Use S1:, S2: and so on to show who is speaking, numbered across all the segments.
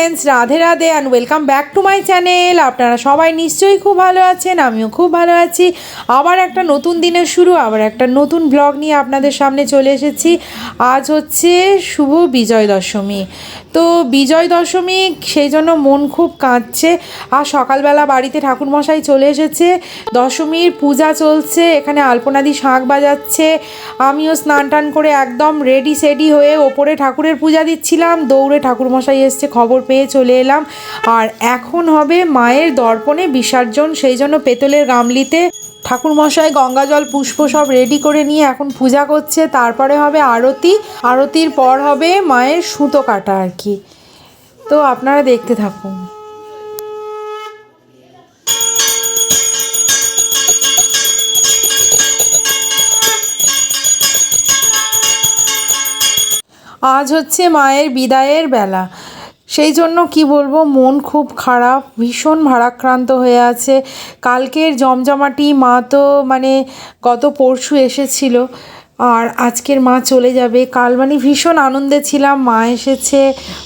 S1: Friends Radhe Radhe and welcome back to my channel আপনারা সবাই নিশ্চয়ই খুব ভালো আছেন, আমিও খুব ভালো আছি। আবার একটা নতুন দিনের শুরু, আবার একটা নতুন ব্লগ নিয়ে আপনাদের সামনে চলে এসেছি। আজ হচ্ছে শুভ বিজয় দশমী। তো বিজয় দশমী সেই জন্য মন খুব কাঁদছে। আর সকালবেলা বাড়িতে ঠাকুরমশাই চলে এসেছে। দশমীর পূজা চলছে, এখানে আলপনাদি শাঁখ বাজাচ্ছে। আমিও স্নান টান করে একদম রেডি সেডি হয়ে ওপরে ঠাকুরের পূজা দিচ্ছিলাম। দৌড়ে ঠাকুরমশাই এসছে, খবর পেয়ে চলে এলাম। আর এখন হবে মায়ের দর্পণে বিসর্জন, সেই জন্য পেতলের গামলিতে ঠাকুরমশাই গঙ্গা জল পুষ্প সব রেডি করে নিয়ে এখন পূজা করছে। তারপরে হবে আরতি। আরতির পর হবে মায়ের সুতো কাটা আর কি। তো আপনারা দেখতে থাকুন। আজ হচ্ছে মায়ের বিদায়ের বেলা। সেই জন্য কি বলব, মন খুব খারাপ, ভীষণ ভারাক্রান্ত হয়ে আছে। কালকের জমজমাটি মা তো মানে গত পরশু এসেছিল। আর আজকের মা চলে যাবে। কাল মানে ভীষণ আনন্দে ছিলাম। মা এসেছে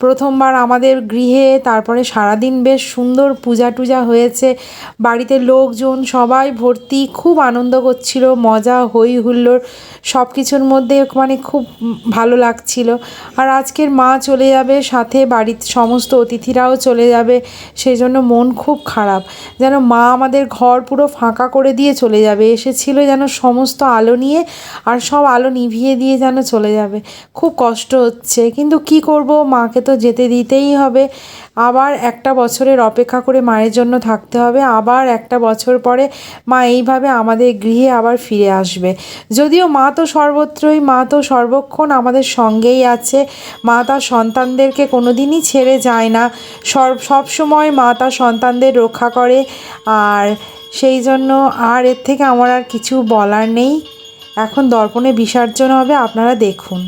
S1: প্রথমবার আমাদের গৃহে, তারপরে সারাদিন বেশ সুন্দর পূজা টুজা হয়েছে। বাড়িতে লোকজন, সবাই ভর্তি, খুব আনন্দ করছিল, মজা হই হুল্লোড় সব কিছুর মধ্যে মানে খুব ভালো লাগছিল। আর আজকের মা চলে যাবে, সাথে বাড়ির সমস্ত অতিথিরাও চলে যাবে সেই জন্য মন খুব খারাপ। যেন মা আমাদের ঘর পুরো ফাঁকা করে দিয়ে চলে যাবে। এসেছিল যেন সমস্ত আলো নিয়ে, আর সব আলো নিভিয়ে দিয়ে যেন চলে যাবে। খুব কষ্ট হচ্ছে। কিন্তু কি করব? মাকে তো যেতে দিতেই হবে। আবার একটা বছরের অপেক্ষা করে মায়ের জন্য থাকতে হবে। আবার একটা বছর পরে মা এইভাবে আমাদের গৃহে আবার ফিরে আসবে। যদিও মা তো সর্বত্রই, মা তো সর্বক্ষণ আমাদের সঙ্গেই আছে। মা তার সন্তানদেরকে কোনো দিনই ছেড়ে যায় না। সব সবসময় মা তার সন্তানদের রক্ষা করে। আর সেই জন্য আর এর থেকে আমার আর কিছু বলার নেই। এখন দর্পণে বিসর্জন হবে আপনারা দেখুন।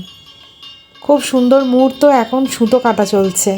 S1: খুব সুন্দর মুহূর্ত এখন সুতো কাটা চলছে।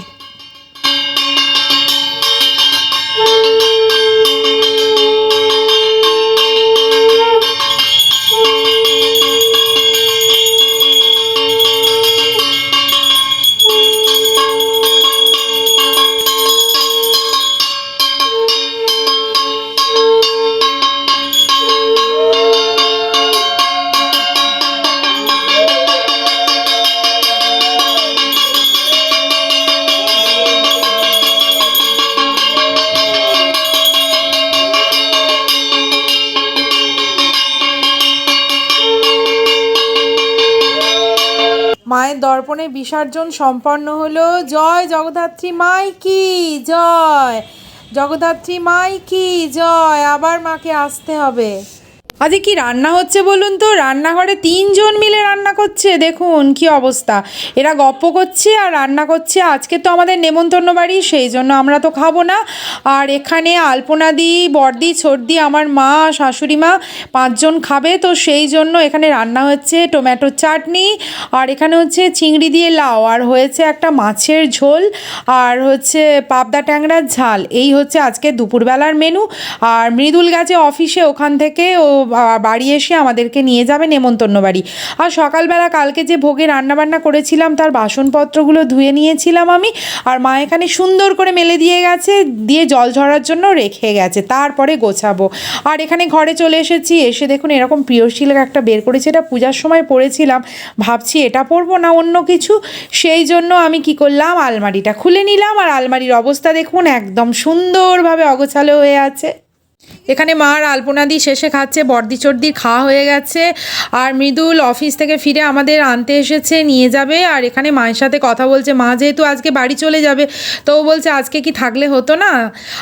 S1: মায়ের দর্পণে বিসর্জন সম্পন্ন হলো। জয় জগদ্ধাত্রী মাই কি জয়। জগদ্ধাত্রী মাই কি জয়। আবার মাকে আসতে হবে। আজকে কি রান্না হচ্ছে বলুন তো? রান্নাঘরে তিনজন মিলে রান্না করছে, দেখুন কি অবস্থা। এরা গপ্প করছে আর রান্না করছে। আজকে তো আমাদের নেমন্তন্ন বাড়ি, সেই জন্য আমরা তো খাব না। আর এখানে আলপনাদি বর্দি ছর্দি আমার মা, শাশুড়ি মা পাঁচজন খাবে, তো সেই জন্য এখানে রান্না হচ্ছে টমেটোর চাটনি। আর এখানে হচ্ছে চিংড়ি দিয়ে লাউ, আর হয়েছে একটা মাছের ঝোল, আর হচ্ছে পাবদা ট্যাংরার ঝাল। এই হচ্ছে আজকে দুপুরবেলার মেনু। আর মৃদুল গেছে অফিসে ওখান থেকে ও বাড়ি এসে আমাদেরকে নিয়ে যাবে নেমন্তন্ন বাড়ি আর সকালবেলা কালকে যে ভোগে রান্নাবান্না করেছিলাম, তার বাসনপত্রগুলো ধুয়ে নিয়েছিলাম আমি, আর মা এখানে সুন্দর করে মেলে দিয়ে গেছে, দিয়ে জল ঝরার জন্য রেখে গেছে, তারপরে গোছাবো। আর এখানে ঘরে চলে এসেছি, এসে দেখুন এরকম প্রিয়শীল একটা বের করেছি, এটা পূজার সময় পড়েছিলাম, ভাবছি এটা পরবো না অন্য কিছু? সেই জন্য আমি কি করলাম, আলমারিটা খুলে নিলাম, আর আলমারির অবস্থা দেখুন একদম সুন্দরভাবে অগোছালো হয়ে আছে। এখানে মার আলপনাদি শেষে খাচ্ছে বর্দি চর্দি খাওয়া হয়ে গেছে। আর মৃদুল অফিস থেকে ফিরে আমাদের আনতে এসেছে নিয়ে যাবে। আর এখানে মায়ের সাথে কথা বলছে মা যেহেতু আজকে বাড়ি চলে যাবে তো ও বলছে আজকে কি থাকলে হতো না?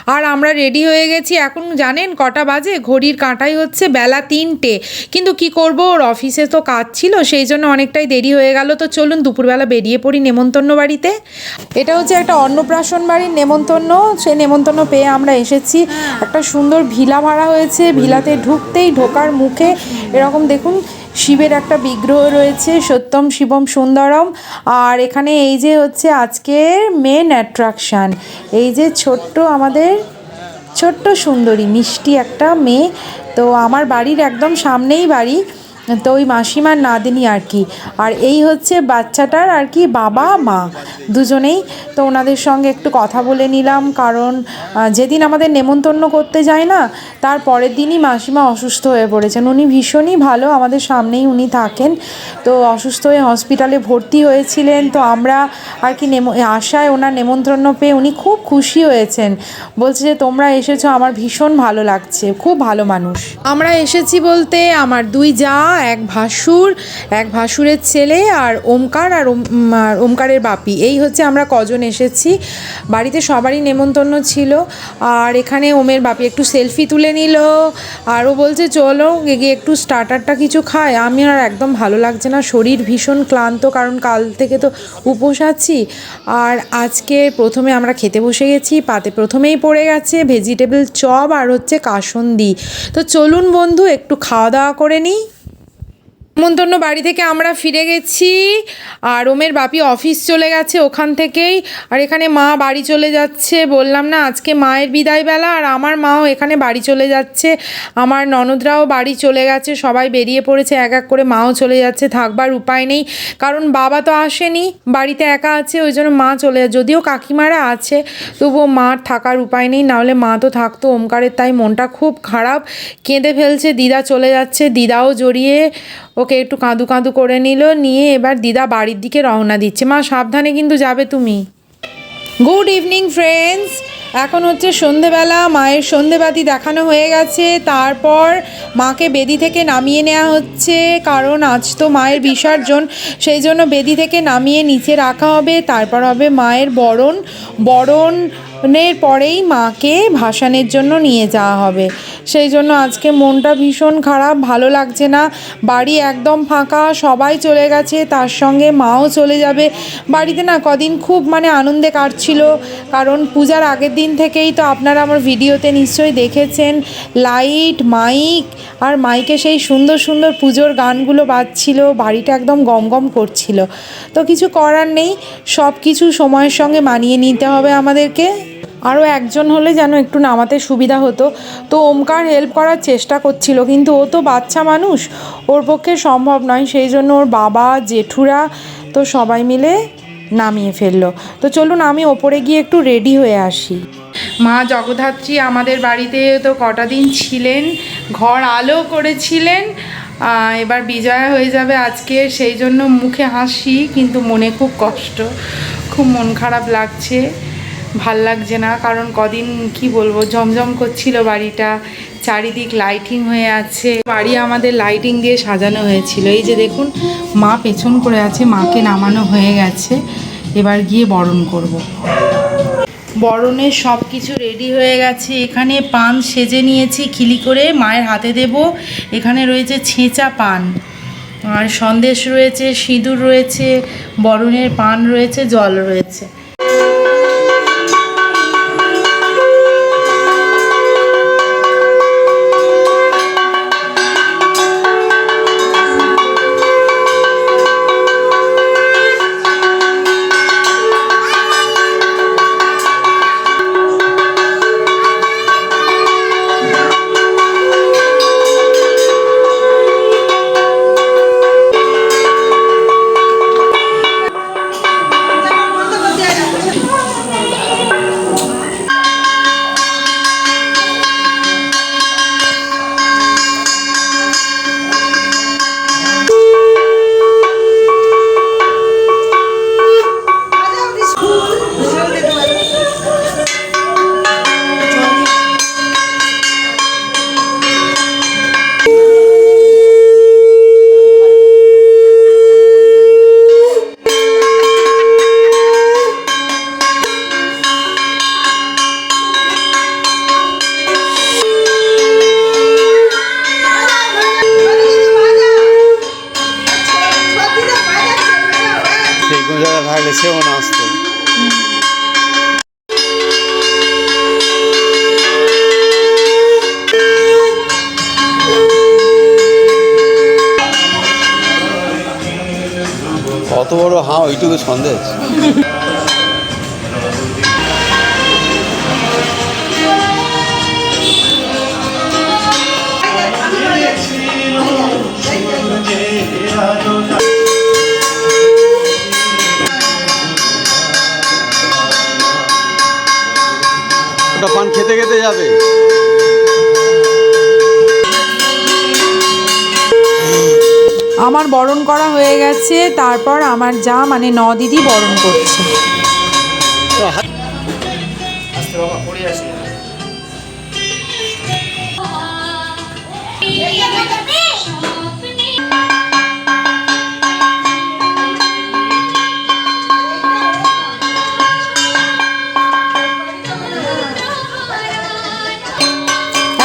S1: আর আমরা রেডি হয়ে গেছি। এখন জানেন কটা বাজে? ঘড়ির কাঁটাই হচ্ছে বেলা তিনটে। কিন্তু কি করব? ওর অফিসে তো কাজ ছিল সেই জন্য অনেকটাই দেরি হয়ে গেল। তো চলুন দুপুরবেলা বেরিয়ে পড়ি নেমন্তন্ন বাড়িতে। এটা হচ্ছে একটা অন্নপ্রাশন বাড়ির নেমন্তন্ন। সেই নেমন্তন্ন পেয়ে আমরা এসেছি। একটা সুন্দর ভিলা ভাড়া হয়েছে, ভিলাতে ঢুকতেই ঢোকার মুখে এরকম দেখুন শিবের একটা বিগ্রহ রয়েছে, সত্যম শিবম সুন্দরম। আর এখানে এই যে হচ্ছে আজকের মেন অ্যাট্রাকশান এই যে ছোট্ট আমাদের ছোট্ট সুন্দরী, মিষ্টি একটা মেয়ে। তো আমার বাড়ির একদম সামনেই বাড়ি। তো ওই মাসিমার নাদিনী আর কি। আর এই হচ্ছে বাচ্চাটার আর কি বাবা, মা দুজনেই। তো ওনাদের সঙ্গে একটু কথা বলে নিলাম, কারণ যেদিন আমাদের নেমন্তন্ন করতে যায় না, তার পরের দিনই মাসিমা অসুস্থ হয়ে পড়েছেন। উনি ভীষণই ভালো, আমাদের সামনেই উনি থাকেন। তো অসুস্থ হয়ে হসপিটালে ভর্তি হয়েছিলেন। তো আমরা আর কি নেম, আশায় ওনার নেমন্ত্রণ পেয়ে উনি খুব খুশি হয়েছেন। বলছে যে, তোমরা এসেছ, আমার ভীষণ ভালো লাগছে, খুব ভালো মানুষ। আমরা এসেছি বলতে আমার দুই যা এক ভাসুর, এক ভাসুরের ছেলে আর ওমকার আর ওম- আর ওমকারের বাপি। এই হচ্ছে আমরা কজন এসেছি। বাড়িতে সবারই নেমন্তন্ন ছিল। আর এখানে ওমের বাপি একটু সেলফি তুলে নিল। আর ও বলছে, চলো গিয়ে একটু স্টার্টারটা কিছু খায়। আমি আর একদম ভালো লাগছে না। শরীর ভীষণ ক্লান্ত, কারণ কাল থেকে তো উপোস আছি। আর আজকে প্রথমে আমরা খেতে বসে গেছি। পাতে প্রথমেই পড়ে গেছে ভেজিটেবল চপ আর হচ্ছে কাসন্দি। তো চলুন বন্ধু, একটু খাওয়া দাওয়া করে নিই। নেমন্তন্ন বাড়ি থেকে আমরা ফিরে গেছি আর ওমের বাপি অফিস চলে গেছে ওখান থেকেই। আর এখানে মা বাড়ি চলে যাচ্ছে। বললাম, না, আজকে মায়ের বিদায় বেলা আর আমার মাও এখানে বাড়ি চলে যাচ্ছে। আমার ননদরাও বাড়ি চলে গেছে। সবাই বেরিয়ে পড়েছে, এক এক করে মাও চলে যাচ্ছে। থাকবার উপায় নেই। কারণ বাবা তো আসেনি, বাড়িতে একা আছে, ওই জন্য মা চলে যদিও কাকিমারা আছে, তবুও মার থাকার উপায় নেই। নাহলে মা তো থাকতো ওমকারের। তাই মনটা খুব খারাপ। কেঁদে ফেলছে, দিদা চলে যাচ্ছে। দিদাও জড়িয়ে ওকে একটু কাঁদু কাঁদু করে নিল, নিয়ে এবার দিদা বাড়ির দিকে রওনা দিচ্ছে। মা, সাবধানে কিন্তু যাবে তুমি। গুড ইভিনিং ফ্রেন্ডস এখন হচ্ছে সন্ধেবেলা, মায়ের সন্ধেবাতি দেখানো হয়ে গেছে। তারপর মাকে বেদি থেকে নামিয়ে নেওয়া হচ্ছে, কারণ আজ তো মায়ের বিসর্জন, সেই জন্য বেদি থেকে নামিয়ে নিচে রাখা হবে। তারপর হবে মায়ের বরণ বরণের পরেই মাকে ভাসানের জন্য নিয়ে যাওয়া হবে। সেই জন্য আজকে মনটা ভীষণ খারাপ, ভালো লাগছে না। বাড়ি একদম ফাঁকা, সবাই চলে গেছে, তার সঙ্গে মাও চলে যাবে। বাড়িতে না কদিন খুব মানে আনন্দে কাটছিল, কারণ পূজার আগের দিন থেকেই তো আপনারা আমার ভিডিওতে নিশ্চয়ই দেখেছেন, লাইট, মাইক, আর মাইকে সেই সুন্দর সুন্দর পুজোর গানগুলো বাজছিল, বাড়িটা একদম গম গম করছিল। তো কিছু করার নেই সব কিছু সময়ের সঙ্গে মানিয়ে নিতে হবে আমাদেরকে। আরও একজন হলে যেন একটু নামাতে সুবিধা হতো। তো ওমকার হেল্প করার চেষ্টা করছিল, কিন্তু ও তো বাচ্চা মানুষ, ওর পক্ষে সম্ভব নয়। সেই জন্য ওর বাবা, জেঠুরা তো সবাই মিলে নামিয়ে ফেলল। তো চলুন আমি ওপরে গিয়ে একটু রেডি হয়ে আসি। মা জগদ্ধাত্রী আমাদের বাড়িতে তো কটা দিন ছিলেন, ঘর আলো করেছিলেন এবার বিজয়া হয়ে যাবে আজকে, সেই জন্য মুখে হাসি, কিন্তু মনে খুব কষ্ট, খুব মন খারাপ লাগছে। ভালো লাগছে না, কারণ কদিন কি বলব, জমজম করছিল বাড়িটা, চারিদিক লাইটিং হয়ে আছে। বাড়ি আমাদের লাইটিং দিয়ে সাজানো হয়েছিল। এই যে দেখুন, মা পেছন করে আছে, মাকে নামানো হয়ে গেছে। এবার গিয়ে বরণ করব। বরণের সব কিছু রেডি হয়ে গেছে। এখানে পান সেজে নিয়েছি, খিলি করে মায়ের হাতে দেব। এখানে রয়েছে ছেঁচা পান। আর সন্দেশ রয়েছে, সিঁদুর রয়েছে, বরণের পান রয়েছে, জল রয়েছে।
S2: এত বড় হাঁ ওইটুকু সন্দেশ। পান খেতে খেতে যাবে।
S1: আমার বরণ করা হয়ে গেছে, তারপর আমার যা মানে ন দিদি বরণ করছে।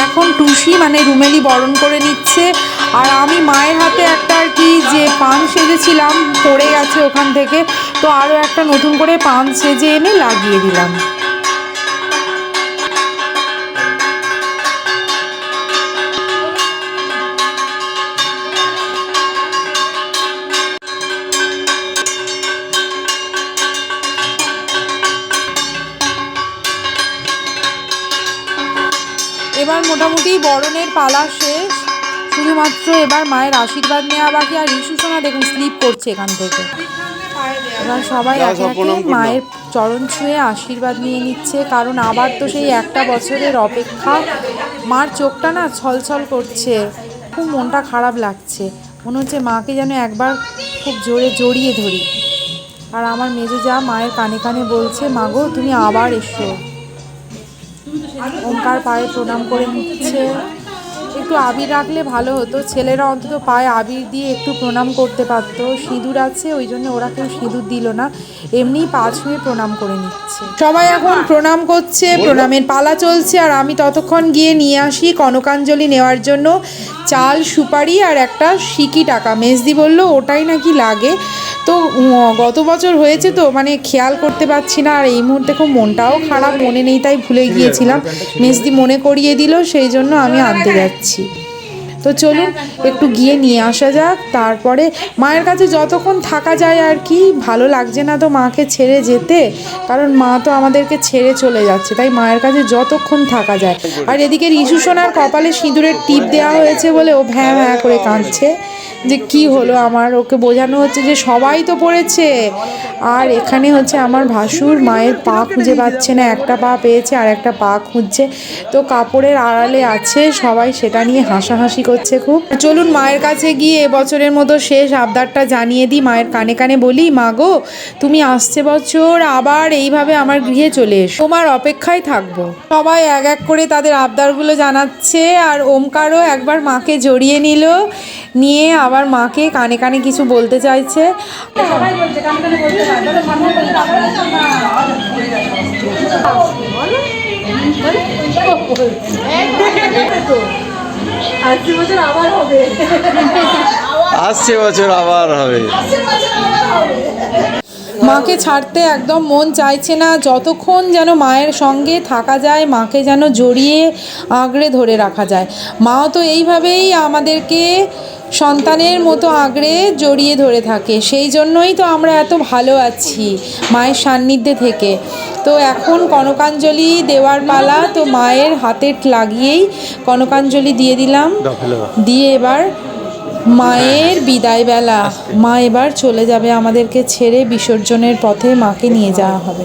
S1: এখন টুসি মানে রুমেলি বরণ করে নিচ্ছে। আর আমি মায়ের হাতে একটা আর কি যে পান সেজেছিলাম, পড়ে গেছে ওখান থেকে, তো আরও একটা নতুন করে পান সেজে এনে লাগিয়ে দিলাম। এবার মোটামুটি বরণের পালা শেষ। শুধুমাত্র এবার মায়ের আশীর্বাদ নেওয়া বাকি আর ইস্যু সোনা দেখুন স্লিপ করছে এখান থেকে। এবার সবাই একে একে। মায়ের চরণ ছুঁয়ে আশীর্বাদ নিয়ে নিচ্ছে কারণ আবার তো সেই একটা বছরের অপেক্ষা। মার চোখটা না ছলছল করছে খুব মনটা খারাপ লাগছে। মনে হচ্ছে মাকে যেন একবার খুব জোরে জড়িয়ে ধরি। আর আমার মেজো যা মায়ের কানে কানে বলছে মাগো তুমি আবার এসো। ওমকার পায়ে প্রণাম করে নিচ্ছে। একটু আবির রাখলে ভালো হতো। ছেলেরা অন্তত পায়ে আবির দিয়ে একটু প্রণাম করতে পারতো। সিঁদুর আছে ওই জন্য ওরা কেউ সিঁদুর দিল না। এমনি পা ছুঁয়ে প্রণাম করে নিচ্ছে। সবাই এখন প্রণাম করছে প্রণামের পালা চলছে। আর আমি ততক্ষণ গিয়ে নিয়ে আসি কনকাঞ্জলি নেওয়ার জন্য। চাল সুপারি আর একটা সিকি টাকা। মেজদি বলল ওটাই নাকি লাগে? তো গত বছর হয়েছে তো মানে খেয়াল করতে পারছি না। আর এই মুহূর্তে খুব মনটাও খারাপ মনে নেই তাই ভুলে গিয়েছিলাম। মেজদি মনে করিয়ে দিল সেই জন্য আমি আনতে যাচ্ছি। 一起。তো চলুন একটু গিয়ে নিয়ে আসা যাক। তারপরে মায়ের কাছে যতক্ষণ থাকা যায় আর কি, ভালো লাগছে না তো মাকে ছেড়ে যেতে, কারণ মা তো আমাদেরকে ছেড়ে চলে যাচ্ছে, তাই মায়ের কাছে যতক্ষণ থাকা যায়। আর এদিকে রিশু সোনার কপালে সিঁদুরের টিপ দেওয়া হয়েছে বলে ও ভ্যাঁ ভ্যাঁ করে কাঁদছে, যে কি হলো আমার, ওকে বোঝানো হচ্ছে যে সবাই তো পড়েছে। আর এখানে হচ্ছে আমার ভাসুর, মায়ের পা খুঁজে পাচ্ছে না, একটা পা পেয়েছে আর একটা পা খুঁজছে। তো কাপড়ের আড়ালে আছে সবাই, সেটা নিয়ে হাসাহাসি করছে খুব। চলুন মায়ের কাছে গিয়ে এবছরের মতো শেষ আবদারটা জানিয়ে দিই। মায়ের কানে কানে বলি, মা গো, তুমি আসছে বছর, আবার এইভাবে আমার গৃহে চলে এসো। তোমার অপেক্ষায় থাকব। সবাই এক এক করে তাদের আবদারগুলো জানাচ্ছে আর ওমকারও একবার মাকে জড়িয়ে নিল, নিয়ে আবার মাকে কানে কানে কিছু বলতে চাইছে।
S2: আসছে বছর আবার হবে।
S1: মাকে ছাড়তে একদম মন চাইছে না যতক্ষণ যেন মায়ের সঙ্গে থাকা যায় মাকে যেন জড়িয়ে আঁকড়ে ধরে রাখা যায়। মাও তো এইভাবেই আমাদেরকে সন্তানের মতো আঁকড়ে জড়িয়ে ধরে থাকে। সেই জন্যই তো আমরা এত ভালো আছি মায়ের সান্নিধ্যে থেকে। তো এখন কনকাঞ্জলি দেওয়ার পালা তো মায়ের হাতে লাগিয়েই কনকাঞ্জলি দিয়ে দিলাম। দিয়ে এবার মায়ের বিদায় বেলা মা এবার চলে যাবে আমাদেরকে ছেড়ে বিসর্জনের পথে মাকে নিয়ে যাওয়া হবে।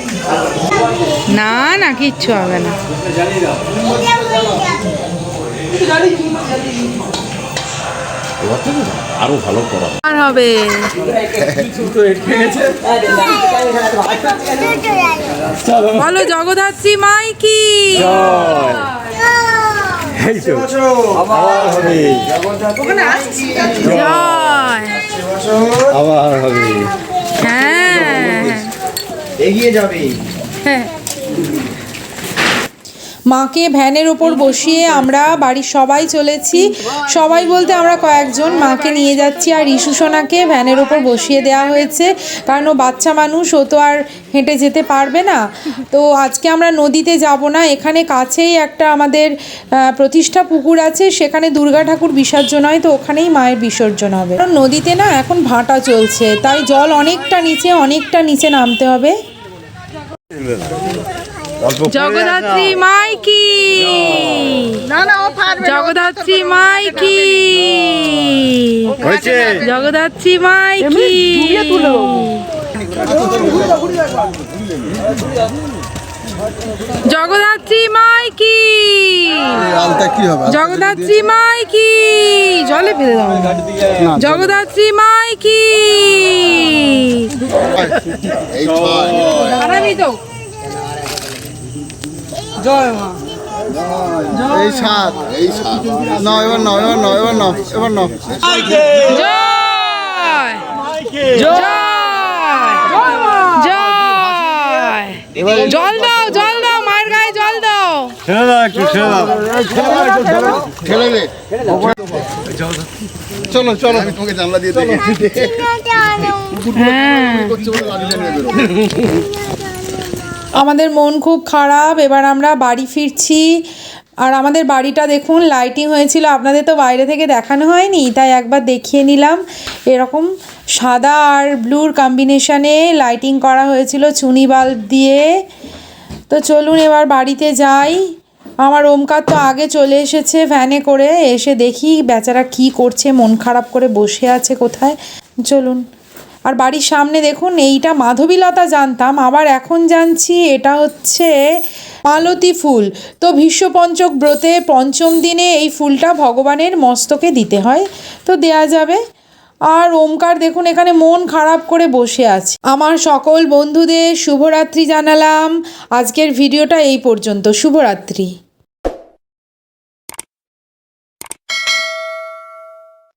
S1: না না কিচ্ছু হবে না।
S3: আরও ভালো করা
S1: আর হবে। বলো জগদ্ধাত্রী মাই কি
S2: এই আবার হবে।
S1: জয়।
S2: আবার হবে।
S1: হ্যাঁ।
S4: এগিয়ে যাবে।
S1: হ্যাঁ। মাকে ভ্যানের ওপর বসিয়ে আমরা বাড়ির সবাই চলেছি। সবাই বলতে আমরা কয়েকজন মাকে নিয়ে যাচ্ছি আর ইস্যু সোনাকে ভ্যানের ওপর বসিয়ে দেওয়া হয়েছে। কারণ ও বাচ্চা মানুষ, ও তো আর হেঁটে যেতে পারবে না। তো আজকে আমরা নদীতে যাব না, এখানে কাছেই একটা আমাদের প্রতিষ্ঠা পুকুর আছে, সেখানে দুর্গা ঠাকুর বিসর্জন হয়, তো ওখানেই মায়ের বিসর্জন হবে। নদীতে না এখন ভাটা চলছে, তাই জল অনেকটা নিচে অনেকটা নিচে নামতে হবে। জগদ্ধাত্রী মাই কি জগদ্ধাত্রী মাই কি
S2: হয়েছে।
S1: জগদ্ধাত্রী মাই কি জগদ্ধাত্রী মাই কি
S3: আলতা কি হবে?
S1: জগদ্ধাত্রী মাই কি জলে ফেলে দাও। জগদ্ধাত্রী মাই কি জয় মা।
S3: এই সাত এই সাত। নাও এবার নাও এবার নাও এবার নাও এবার নাও।
S1: জয়। জয় জয় জল দাও জল দাও মায়ের গায়ে জল দাও।
S2: ছেড়ে দাও একটু ছেড়ে দাও।
S3: দে। চলো চলো আমি তোমাকে জানলা দিয়ে
S1: আমাদের মন খুব খারাপ এবার আমরা বাড়ি ফিরছি। আর আমাদের বাড়িটা দেখুন লাইটিং হয়েছিল। আপনাদের তো বাইরে থেকে দেখানো হয়নি, তাই একবার দেখিয়ে নিলাম। এরকম সাদা আর ব্লুর কম্বিনেশানে লাইটিং করা হয়েছিল চুনি বাল্ব দিয়ে। তো চলুন এবার বাড়িতে যাই। আমার ওমকার তো আগে চলে এসেছে ভ্যানে করে, এসে দেখি বেচারা কি করছে, মন খারাপ করে বসে আছে কোথায়। চলুন। আর বাড়ির সামনে দেখুন, এইটা মাধবীলতা জানতাম, আবার এখন জানছি এটা হচ্ছে মালতী ফুল। তো ভীষ্মপঞ্চক ব্রতে পঞ্চম দিনে এই ফুলটা ভগবানের মস্তকে দিতে হয়। তো দেয়া যাবে। আর ওমকার দেখুন, এখানে মন খারাপ করে বসে আছে। আমার সকল বন্ধুদের শুভরাত্রি জানালাম। আজকের ভিডিওটা এই পর্যন্ত। শুভরাত্রি।